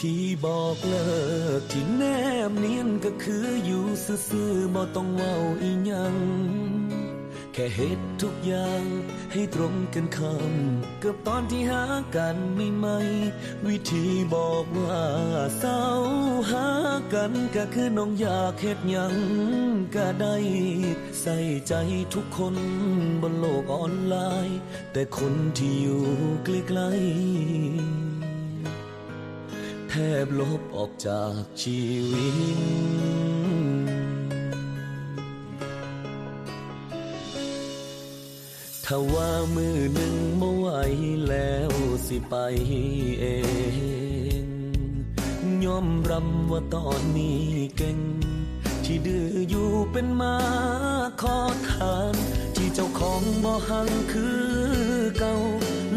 ที่บอกเลิกที่แนบเนียนก็คืออยู่ซื่อๆบ่ต้องเว้าอีหยังแค่เฮ็ดทุกอย่างให้ตรงกันคำกับตอนที่หากันไม่ไม่วิธีบอกว่าเศร้าหากันก็คือน้องอยากเฮ็ดหยังก็ได้ ใส่ใจทุกคนบนโลกออนไลน์ แต่คนที่อยู่ใกล้ๆ บลบออกจากชีวิต ถ้าว่ามือหนึ่งไม่ไหวแล้วสิไปเองยอมรับว่าตอนนี้เก่ง ที่ดื้ออยู่เป็นมาขอทาน ที่เจ้าของบ่หังคือเก่า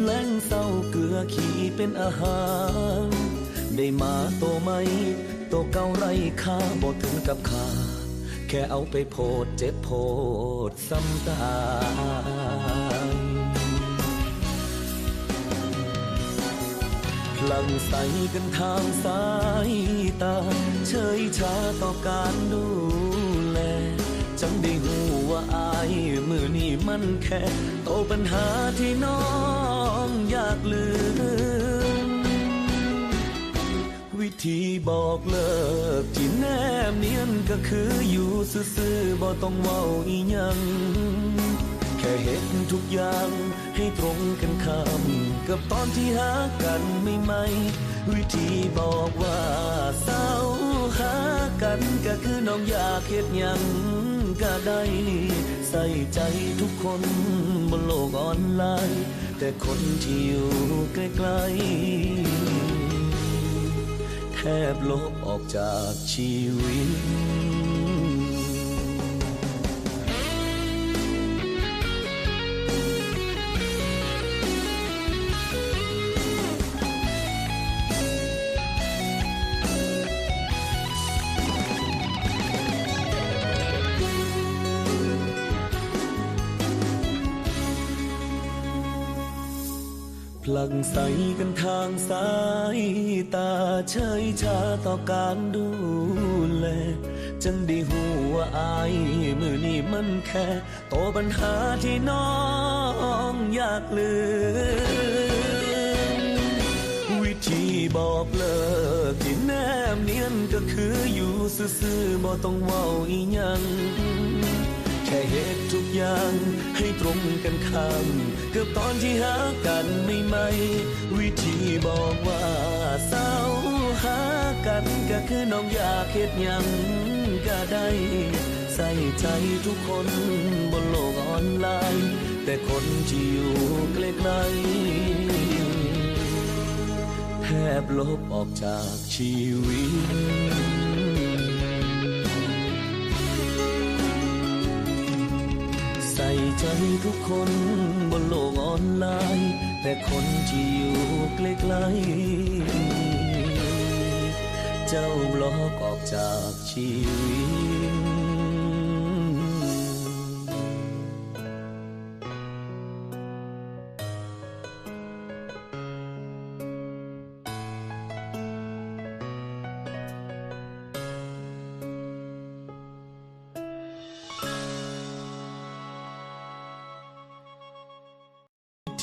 แล้งเศร้าเกลือขี้เป็นอาหาร ได้มาโตไหมโตเก่าไรค่าบ่ถึงกับขาแค่เอาไปโพดเจ็บโพดซ้ำตายพลังใสกันทางสายตา เฉยชาต่อการดูแล จังได้หูว่าอายมือนี่มันแค่ โตปัญหาที่น้องอยากลืม วิธีบอกเลิกที่แนบเนียนก็คืออยู่ซื่อๆบ่ต้องเว้าอีหยังแค่เห็นทุกอย่างให้ตรงกันคำกับตอนที่หากันไม่ไม่วิธีบอกว่าเศร้าหากันก็คือน้องอยากเฮ็ดหยังก็ได้ใส่ใจทุกคนบนโลกออนไลน์ แต่คนที่อยู่ใกล้ๆ แทบลบออกจากชีวิต พลังใสกันทางสายตาเฉยชาต่อการดูแล จังได้หูว่าอายมือนี่มันแค่โตปัญหาที่น้องอยากลืมวิธีบอกเลิกที่แนบเนียนก็คืออยู่ซื่อๆบ่ต้องเว้าอีหยัง ค่เหตุทุกอย่างให้ตรงกันข้ามกับตอนที่หากันไม่ไม่วิธีบอกว่าเศร้าหากันก็คือน้องอยากเฮ็ดยังก็ได้ใส่ใจทุกคนบนโลกออนไลน์ แต่คนที่อยู่ใกล้ๆแทบลบออกจากชีวิต ใจทุกคนบนโลกออนไลน์ แต่คนที่อยู่ใกล้ๆ เจ้าบล็อกออกจากชีวิต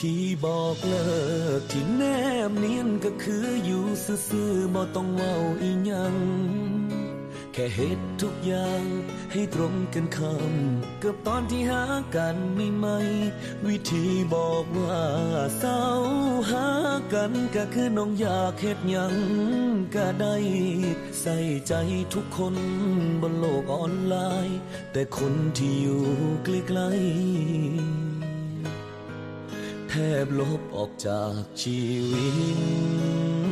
ที่บอกเลิกที่แนบเนียนก็คืออยู่ซื่อๆบ่ต้องเว้าอีหยัง แค่เฮ็ดทุกอย่างให้ตรงกันคำกับตอนที่หากันไม่ไม่วิธีบอกว่าเศร้าหากันก็คือน้องอยากเฮ็ดยังก็ได้ ใส่ใจทุกคนบนโลกออนไลน์ แต่คนที่อยู่ใกล้ๆ ทบลบออกจากชีวิต